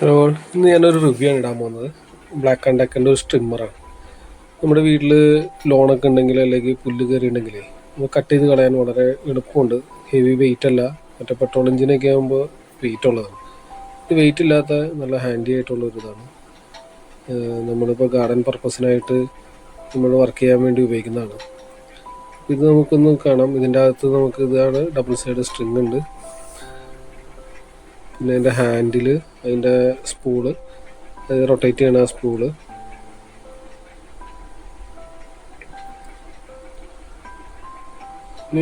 Hello ഇന്ന് ഞാനൊരു review ആണ് ഇടാൻ പോകുന്നത്. ബ്ലാക്ക് ആൻഡ് ഡെക്കന്റെ ഒരു സ്ട്രിമ്മറാണ് നമ്മുടെ വീട്ടിൽ ലോണൊക്കെ ഉണ്ടെങ്കിൽ അല്ലെങ്കിൽ പുല്ല് കയറി ഉണ്ടെങ്കിൽ നമുക്ക് കട്ട് ചെയ്ത് കളയാൻ വളരെ എളുപ്പമുണ്ട്. ഹെവി വെയിറ്റ് അല്ല. മറ്റേ പെട്രോൾ എഞ്ചിനൊക്കെ ആകുമ്പോൾ വെയിറ്റ് ഉള്ളതാണ്. ഇത് വെയിറ്റ് ഇല്ലാത്ത നല്ല ഹാൻഡി ആയിട്ടുള്ള ഒരു ഇതാണ്. നമ്മളിപ്പോൾ ഗാർഡൻ പർപ്പസിനായിട്ട് നമ്മൾ വർക്ക് ചെയ്യാൻ വേണ്ടി ഉപയോഗിക്കുന്നതാണ്. ഇത് നമുക്കൊന്ന് കാണാം. ഇതിന്റെ അകത്ത് നമുക്ക് ഇതാണ് ഡബിൾ സൈഡ് സ്ട്രിങ് ഉണ്ട്. പിന്നെ അതിന്റെ ഹാൻഡിൽ അതിന്റെ സ്പൂൾ റൊട്ടേറ്റ് ചെയ്യണ ആ സ്പൂൾ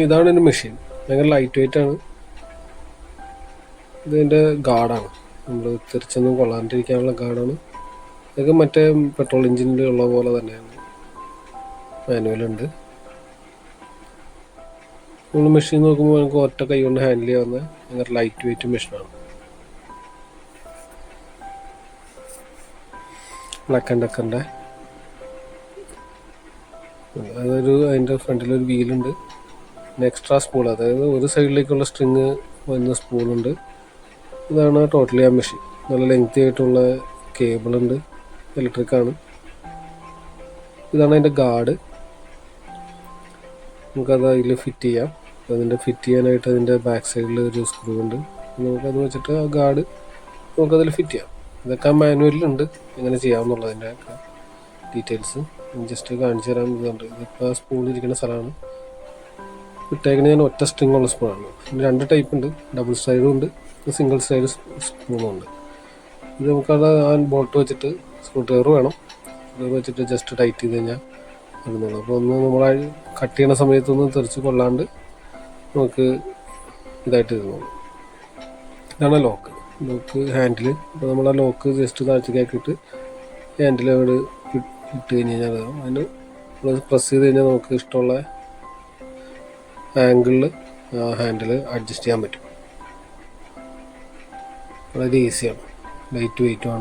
ഇതാണ് എന്റെ മെഷീൻ ഭയങ്കര ലൈറ്റ് വെയിറ്റ് ആണ് ഇതിന്റെ ഗാർഡാണ് നമ്മൾ തിരിച്ചൊന്നും കൊള്ളാണ്ടിരിക്കാനുള്ള ഗാർഡാണ് ഇതൊക്കെ മറ്റേ പെട്രോൾ എഞ്ചിനിൽ ഉള്ള പോലെ തന്നെയാണ്. മാനുവലുണ്ട് നമ്മൾ മെഷീൻ നോക്കുമ്പോൾ നമുക്ക് ഒറ്റ കൈ കൊണ്ട് ഹാൻഡിൽ ചെയ്യാവുന്ന ഭയങ്കര ലൈറ്റ് വെയിറ്റ് മെഷീനാണ് ബ്ലാക്ക് ആൻഡ് ഡക്കറിന്റെ അതൊരു അതിന്റെ ഫ്രണ്ടിലൊരു വീലുണ്ട് പിന്നെ എക്സ്ട്രാ സ്പൂൾ അതായത് ഒരു സൈഡിലേക്കുള്ള സ്ട്രിങ് വരുന്ന സ്പൂളുണ്ട് ഇതാണ് ടോട്ടലി ആ മെഷീൻ നല്ല ലെങ്തി ആയിട്ടുള്ള കേബിളുണ്ട് ഇലക്ട്രിക് ആണ്. ഇതാണ് അതിന്റെ ഗാർഡ് നമുക്കത് അതിൽ ഫിറ്റ് ചെയ്യാം. അതിന്റെ ഫിറ്റ് ചെയ്യാനായിട്ട് അതിന്റെ ബാക്ക് സൈഡിൽ ഒരു സ്ക്രൂ ഉണ്ട്. നമുക്കത് വെച്ചിട്ട് ആ ഗാർഡ് നമുക്കതിൽ ഫിറ്റ് ചെയ്യാം. ഇതൊക്കെ മാനുവലിലുണ്ട്. എങ്ങനെ ചെയ്യാമെന്നുള്ളതിന്റെ ഒക്കെ ഡീറ്റെയിൽസ് ജസ്റ്റ് കാണിച്ചു തരാൻ ഇതുണ്ട് ഇതിപ്പോൾ സ്പൂണിരിക്കുന്ന സ്ഥലമാണ്. ഇട്ടേക്കുന്നത് ഞാൻ ഒറ്റ സ്ട്രിങ് ഉള്ള സ്പൂണാണ് രണ്ട് ടൈപ്പ് ഉണ്ട്. ഡബിൾ സൈഡും ഉണ്ട്. സിംഗിൾ സൈഡ് സ്പൂണും ഉണ്ട്. ഇത് നമുക്കത് ആ ബോൾട്ട് വെച്ചിട്ട് സ്ക്രൂ ഡ്രൈവർ വേണം. ഡ്രൈവർ വെച്ചിട്ട് ജസ്റ്റ് ടൈറ്റ് ചെയ്ത് കഴിഞ്ഞാൽ വരുന്നുള്ളൂ. അപ്പോൾ ഒന്ന് നമ്മൾ കട്ട് ചെയ്യണ സമയത്തൊന്നും തെറിച്ച് കൊള്ളാണ്ട് നമുക്ക് ഇതായിട്ട് ഇതാണ് ലോക്ക് ലോക്ക് ഹാൻഡിൽ അപ്പോൾ നമ്മൾ ആ ലോക്ക് ജസ്റ്റ് താഴ്ചക്കാക്കിയിട്ട് ഹാൻഡിൽ അവിടെ ഇട്ട് കഴിഞ്ഞ് കഴിഞ്ഞാൽ അതിന് പ്രസ് ചെയ്ത് കഴിഞ്ഞാൽ നമുക്ക് ഇഷ്ടമുള്ള ആംഗിളിൽ ഹാൻഡിൽ അഡ്ജസ്റ്റ് ചെയ്യാൻ പറ്റും. വളരെ ഈസിയാണ് ലൈറ്റ് വെയിറ്റും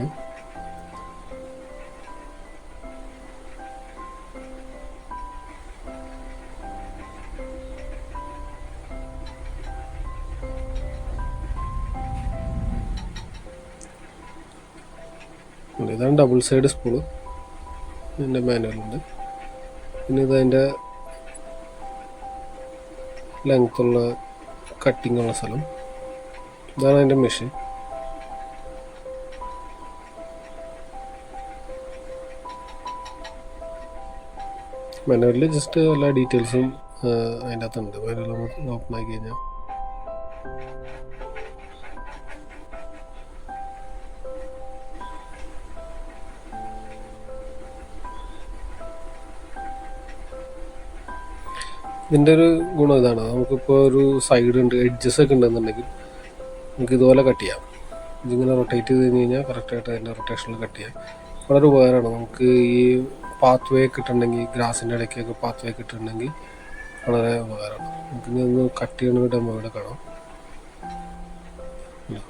ഉണ്ട്. ഇതാണ് ഡബിൾ സൈഡ് സ്പൂൾ ഇതിന്റെ മാനുവലുണ്ട് പിന്നെ ഇത് അതിന്റെ ലെങ്ത്തുള്ള കട്ടിംഗ് ഉള്ള സ്ഥലം. ഇതാണ് അതിന്റെ മെഷീൻ മാനുവലിൽ ജസ്റ്റ് എല്ലാ ഡീറ്റെയിൽസും അതിന്റെ അകത്തുണ്ട്. മാനുവൽ നമുക്ക് ഓപ്പൺ ആക്കി കഴിഞ്ഞാൽ ഇതിന്റെ ഒരു ഗുണം ഇതാണ്. നമുക്കിപ്പോൾ ഒരു സൈഡ് ഉണ്ട് എഡ്ജസ് ഒക്കെ ഉണ്ടെന്നുണ്ടെങ്കിൽ നമുക്ക് ഇതുപോലെ കട്ട് ചെയ്യാം. ഇതിങ്ങനെ റൊട്ടേറ്റ് ചെയ്ത് കഴിഞ്ഞ് കഴിഞ്ഞാൽ കറക്റ്റായിട്ട് അതിന്റെ റൊട്ടേഷനിൽ കട്ട് ചെയ്യാം. വളരെ ഉപകാരമാണ്. നമുക്ക് ഈ പാത്ത് വേ കിട്ടുന്നുണ്ടെങ്കിൽ ഗ്രാസിന്റെ ഇടയ്ക്കൊക്കെ പാത്ത് വേ കിട്ടുന്നുണ്ടെങ്കിൽ വളരെ ഉപകാരമാണ്. നമുക്ക് ഇനി ഒന്ന് കട്ട് ചെയ്യണ ഡെമോ ഇവിടെ കാണാം.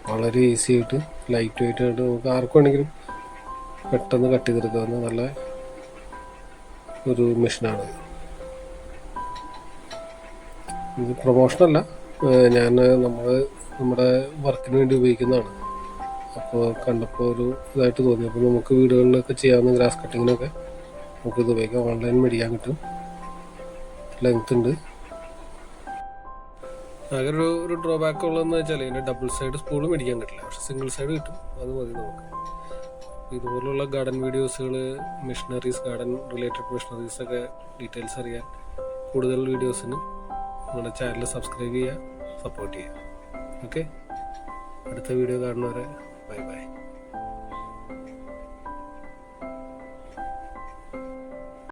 വളരെ ഈസി ആയിട്ട് ലൈറ്റ് വെയിറ്റ് ആയിട്ട് നമുക്ക് ആർക്കും വേണമെങ്കിലും പെട്ടെന്ന് കട്ട് ചെയ്തെടുക്കാവുന്ന നല്ല ഒരു മെഷീനാണ് ഇത് പ്രൊമോഷനല്ല. ഞാൻ നമ്മൾ നമ്മുടെ വർക്കിന് വേണ്ടി ഉപയോഗിക്കുന്നതാണ്. അപ്പോൾ കണ്ടപ്പോൾ ഒരു ഇതായിട്ട് തോന്നി. അപ്പോൾ നമുക്ക് വീടുകളിലൊക്കെ ചെയ്യാവുന്ന ഗ്രാസ് കട്ടിങ്ങിനൊക്കെ നമുക്കിത് ഉപയോഗിക്കാം. ഓൺലൈൻ മേടിക്കാൻ കിട്ടും. ലെങ്ത് ഉണ്ട്. ആകെ ഒരു ഒരു ഡ്രോബാക്ക് ഉള്ളതെന്ന് വെച്ചാൽ ഇതിന്റെ ഡബിൾ സൈഡ് സ്പൂൾ മേടിക്കാൻ കിട്ടില്ല പക്ഷെ സിംഗിൾ സൈഡ് കിട്ടും. അത് മതി നമുക്ക്. ഇതുപോലുള്ള ഗാർഡൻ വീഡിയോസുകൾ മിഷണറീസ് ഗാർഡൻ റിലേറ്റഡ് ഒക്കെ ഡീറ്റെയിൽസ് അറിയാൻ കൂടുതൽ വീഡിയോസിന് നമ്മുടെ ചാനൽ സബ്സ്ക്രൈബ് ചെയ്യുക സപ്പോർട്ട് ചെയ്യുക. ഓക്കെ അടുത്ത വീഡിയോ കാണുന്നവരെ ബൈ ബൈ